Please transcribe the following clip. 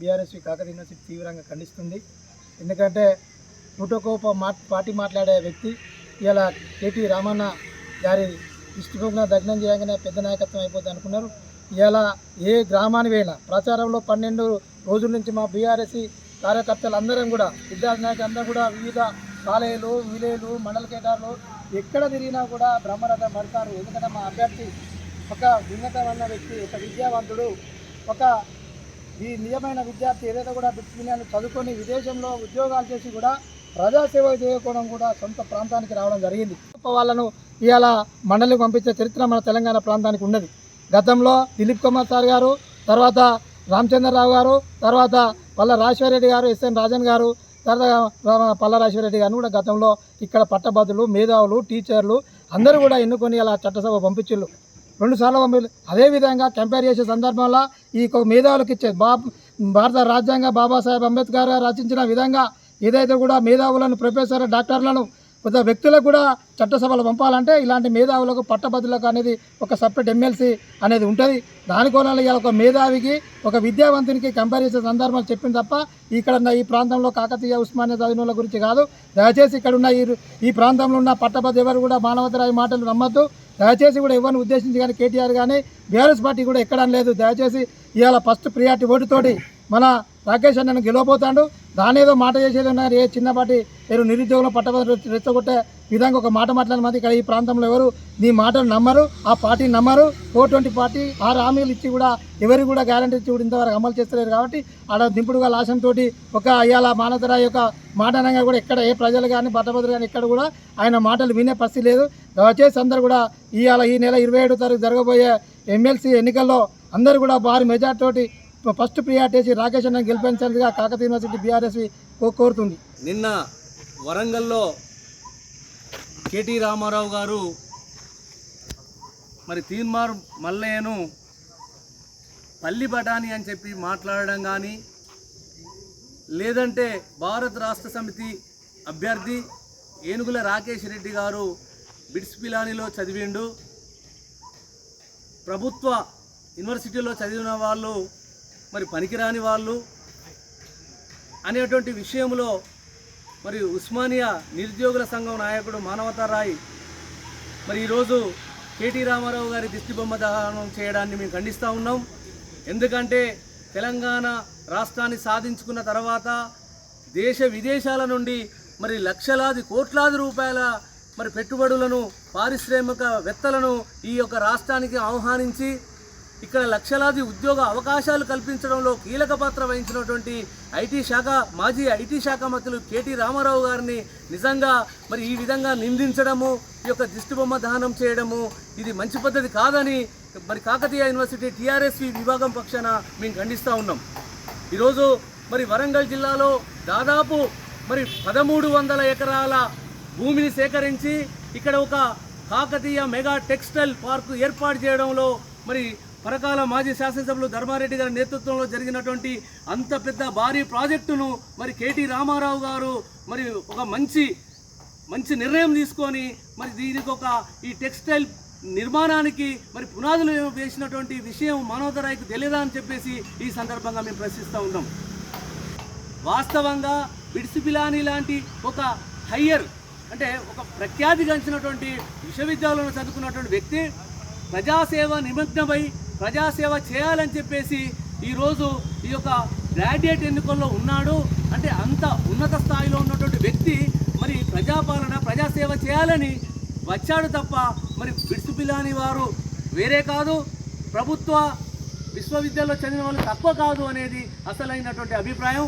BRSV Kakatiya university తీవ్రంగా ఖండిస్తుంది. ఎందుకంటే నూటోకోప మా పార్టీ మాట్లాడే వ్యక్తి ఇలా కేటీ రామన్న గారి ఇష్టపోగిన దగ్నం చేయగానే పెద్ద నాయకత్వం అయిపోద్ది అనుకున్నారు. ఇలా ఏ గ్రామాన్ని వెళ్ళినా ప్రచారంలో పన్నెండు రోజుల నుంచి మా బీఆర్ఎస్సి కార్యకర్తలు అందరం కూడా విద్యార్థి నాయకులు అందరూ కూడా వివిధ కాలేజీలు విలేలు మండల కేటార్లు ఎక్కడ తిరిగినా కూడా బ్రహ్మరథం పడతారు. ఎందుకంటే మా అభ్యర్థి ఒక ఉన్నతమైన వ్యక్తి ఒక విద్యావంతుడు ఒక ఈ నిజమైన విద్యార్థి ఏదైతే కూడా డిసిప్లిన్ చదువుకొని విదేశంలో ఉద్యోగాలు చేసి కూడా ప్రజాసేవ చేయకపోవడం కూడా సొంత ప్రాంతానికి రావడం జరిగింది. వాళ్ళను ఇవాళ మండలికి పంపించే చరిత్ర మన తెలంగాణ ప్రాంతానికి ఉన్నది. గతంలో దిలీప్ కుమార్ సార్ గారు తర్వాత రామచంద్రరావు గారు తర్వాత పల్ల రాజశేఖరరెడ్డి గారు ఎస్ఎన్ రాజన్ గారు తర్వాత పల్ల రాజశేఖరరెడ్డి గారిని కూడా గతంలో ఇక్కడ పట్టభద్రులు మేధావులు టీచర్లు అందరూ కూడా ఎన్నుకొని అలా చట్టసభ పంపించిళ్ళు రెండుసార్లు అదేవిధంగా కంపేర్ చేసే సందర్భంలో ఈ మేధావులకు ఇచ్చే బా భారత రాజ్యాంగ బాబాసాహెబ్ అంబేద్కర్ రచించిన విధంగా ఏదైతే కూడా మేధావులను ప్రొఫెసర్ డాక్టర్లను కొంత వ్యక్తులకు కూడా చట్టసభలు పంపాలంటే ఇలాంటి మేధావులకు పట్టభద్రులకు అనేది ఒక సపరేట్ ఎమ్మెల్సీ అనేది ఉంటుంది. దాని కోణంలో ఒక మేధావికి ఒక విద్యావంతునికి కంపేర్ చేసే సందర్భాలు చెప్పింది తప్ప ఇక్కడ ఉన్న ఈ ప్రాంతంలో కాకతీయ ఉస్మానియా చదివిన గురించి కాదు. దయచేసి ఇక్కడ ఉన్న ఈ ఈ ప్రాంతంలో ఉన్న పట్టభద్రు ఎవరు కూడా మానవతరాయి మాటలు నమ్మద్దు. దయచేసి కూడా ఎవరిని ఉద్దేశించి కానీ కేటీఆర్ కానీ బీఆర్ఎస్ పార్టీ కూడా ఎక్కడ లేదు. దయచేసి ఇవాళ ఫస్ట్ ప్రియారిటీ ఓటుతోటి మన రాకేష్ అన్నను గెలవబోతాడు. దాని ఏదో మాట చేసేది ఉన్నారు. ఏ చిన్నపాటి మీరు నిరుద్యోగంలో పట్టభద్ర రెచ్చగొట్టే విధంగా ఒక మాట మాట్లాడిన మంది ఇక్కడ ఈ ప్రాంతంలో ఎవరు నీ మాటలు నమ్మరు ఆ పార్టీని నమ్మరు. ఫోర్ ట్వంటీ పార్టీ ఆరు హామీలు ఇచ్చి కూడా ఎవరు కూడా గ్యారంటీ ఇచ్చి కూడా ఇంతవరకు అమలు చేస్తలేరు కాబట్టి ఆడ దింపుడుగా లాశంతో ఒక అయ్యాల మానవతరాయి యొక్క మాట అనగా కూడా ఎక్కడ ఏ ప్రజలు కానీ పట్టభద్రులు కానీ ఎక్కడ కూడా ఆయన మాటలు వినే పరిస్థితి లేదు. దయచేసి అందరూ కూడా ఇవాళ ఈ నెల ఇరవై ఏడో తారీఖు జరగబోయే ఎమ్మెల్సీ ఎన్నికల్లో అందరూ కూడా భారీ మెజార్టీ తోటి ఫస్ట్ ప్రియారిటీ వేసి రాకేష్ అన్న గెలిపించాలిగా కాకతీయ యూనివర్సిటీ బీఆర్ఎస్ కోరుతుంది నిన్న వరంగల్లో కేటీ రామారావు గారు మరి తీన్మార్ మల్లయ్యను పల్లి బఠానీ అని చెప్పి మాట్లాడడం కానీ లేదంటే భారత్ రాష్ట్ర సమితి అభ్యర్థి ఏనుగుల రాకేష్ రెడ్డి గారు బిడ్స్ పిలానిలో చదివిండు. ప్రభుత్వ యూనివర్సిటీలో చదివిన వాళ్ళు మరి పనికిరాని వాళ్ళు అనేటువంటి విషయంలో మరి ఉస్మానియా నిరుద్యోగుల సంఘం నాయకుడు మానవతా రాయ్ మరి ఈరోజు కేటీ రామారావు గారి దిష్టిబొమ్మ దహనం చేయడాన్ని మేము ఖండిస్తూ ఉన్నాం. ఎందుకంటే తెలంగాణ రాష్ట్రాన్ని సాధించుకున్న తర్వాత దేశ విదేశాల నుండి మరి లక్షలాది కోట్లాది రూపాయల మరి పెట్టుబడులను పారిశ్రామికవేత్తలను ఈ యొక్క రాష్ట్రానికి ఆహ్వానించి ఇక్కడ లక్షలాది ఉద్యోగ అవకాశాలు కల్పించడంలో కీలక పాత్ర వహించినటువంటి ఐటీ శాఖ మాజీ ఐటీ శాఖ మంత్రులు కేటీ రామారావు గారిని నిజంగా మరి ఈ విధంగా నిందించడము ఈ యొక్క దిష్టిబొమ్మ దహనం చేయడము ఇది మంచి పద్ధతి కాదని మరి కాకతీయ యూనివర్సిటీ టీఆర్ఎస్వి విభాగం పక్షాన మేము ఖండిస్తూ ఉన్నాం. ఈరోజు మరి వరంగల్ జిల్లాలో దాదాపు మరి పదమూడు వందల ఎకరాల భూమిని సేకరించి ఇక్కడ ఒక కాకతీయ మెగా టెక్స్టైల్ పార్కు ఏర్పాటు చేయడంలో మరి పరకాల మాజీ శాసనసభ్యులు ధర్మారెడ్డి గారి నేతృత్వంలో జరిగినటువంటి అంత పెద్ద భారీ ప్రాజెక్టును మరి కేటీ రామారావు గారు మరి ఒక మంచి మంచి నిర్ణయం తీసుకొని మరి దీనికి ఒక ఈ టెక్స్టైల్ నిర్మాణానికి మరి పునాదులు వేసినటువంటి విషయం మానవతరాయికి తెలియదా అని చెప్పేసి ఈ సందర్భంగా మేము ప్రశ్నిస్తూ ఉన్నాం. వాస్తవంగా బిడ్సిపిలాని లాంటి ఒక హయ్యర్ అంటే ఒక ప్రఖ్యాతి గంచినటువంటి విశ్వవిద్యాలయంలో చదువుకున్నటువంటి వ్యక్తి ప్రజాసేవ నిమగ్నమై ప్రజాసేవ చేయాలని చెప్పేసి ఈరోజు ఈ యొక్క గ్రాడ్యుయేట్ ఎన్నికల్లో ఉన్నాడు. అంటే అంత ఉన్నత స్థాయిలో ఉన్నటువంటి వ్యక్తి మరి ప్రజాపాలన ప్రజాసేవ చేయాలని వచ్చాడు తప్ప మరి బిడ్స్ పిలాని వారు వేరే కాదు. ప్రభుత్వ విశ్వవిద్యాలయంలో చదివిన వాళ్ళు తక్కువ కాదు అనేది అసలైనటువంటి అభిప్రాయం.